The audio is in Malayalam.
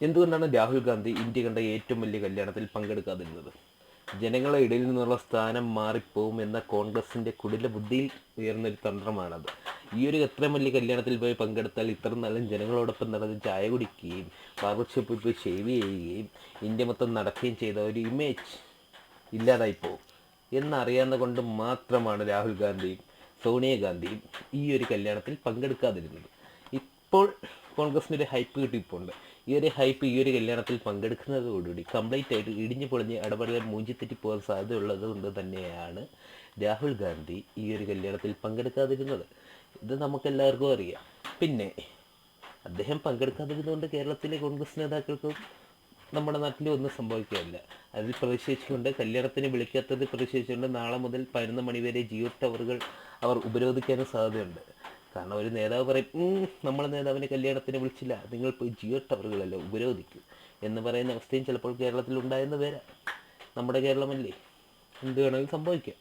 എന്തുകൊണ്ടാണ് രാഹുൽ ഗാന്ധി ഇന്ത്യ കണ്ട ഏറ്റവും വലിയ കല്യാണത്തിൽ പങ്കെടുക്കാതിരുന്നത്? ജനങ്ങളെ ഇടയിൽ നിന്നുള്ള സ്ഥാനം മാറിപ്പോവും എന്ന കോൺഗ്രസിന്റെ കുടില ബുദ്ധിയിൽ ഉയർന്നൊരു തന്ത്രമാണത്. ഈ ഒരു എത്രയും വലിയ കല്യാണത്തിൽ പോയി പങ്കെടുത്താൽ ഇത്ര നല്ല ജനങ്ങളോടൊപ്പം നടന്ന് ചായ കുടിക്കുകയും ബാർബർ ഷോപ്പിൽ പോയി ഷേവ് ചെയ്യുകയും ഇന്ത്യ മൊത്തം നടക്കുകയും ചെയ്ത ഒരു ഇമേജ് ഇല്ലാതായി പോകും എന്നറിയാവുന്ന കൊണ്ട് മാത്രമാണ് രാഹുൽ ഗാന്ധിയും സോണിയാഗാന്ധിയും ഈ ഒരു കല്യാണത്തിൽ പങ്കെടുക്കാതിരുന്നത്. ഇപ്പോൾ കോൺഗ്രസിന് ഒരു ഹൈപ്പ് കിട്ടിയിട്ടുണ്ട്. ഈ ഒരു ഹൈപ്പ് ഈ ഒരു കല്യാണത്തിൽ പങ്കെടുക്കുന്നതോടുകൂടി കംപ്ലീറ്റ് ആയിട്ട് ഇടിഞ്ഞു പൊളിഞ്ഞ് ഇടപെടൽ മൂഞ്ചിത്തെറ്റി പോകാൻ സാധ്യതയുള്ളത് കൊണ്ട് തന്നെയാണ് രാഹുൽ ഗാന്ധി ഈ ഒരു കല്യാണത്തിൽ പങ്കെടുക്കാതിരുന്നത്. ഇത് നമുക്കെല്ലാവർക്കും അറിയാം. പിന്നെ അദ്ദേഹം പങ്കെടുക്കാതിരുന്നുകൊണ്ട് കേരളത്തിലെ കോൺഗ്രസ് നേതാക്കൾക്കും നമ്മുടെ നാട്ടിൽ ഒന്നും സംഭവിക്കുകയില്ല. അതിൽ പ്രതിഷേധിച്ചുകൊണ്ട് കല്യാണത്തിന് വിളിക്കാത്തത് പ്രതിഷേധിച്ചുകൊണ്ട് നാളെ മുതൽ പതിനൊന്ന് മണിവരെ ജിയോ ടവറുകൾ അവർ ഉപരോധിക്കാനും സാധ്യതയുണ്ട്. കാരണം ഒരു നേതാവ് പറയും നമ്മൾ നേതാവിനെ കല്യാണത്തിന് വിളിച്ചില്ല. നിങ്ങൾ പോയി ജിയോ ടവറുകളല്ല ഉപരോധിക്കും. എന്ന് പറയുന്ന അവസ്ഥയും ചിലപ്പോൾ കേരളത്തിൽ ഉണ്ടായെന്ന് വരാം. നമ്മുടെ കേരളമല്ലേ? എന്ത് വേണമെങ്കിലും സംഭവിക്കാം.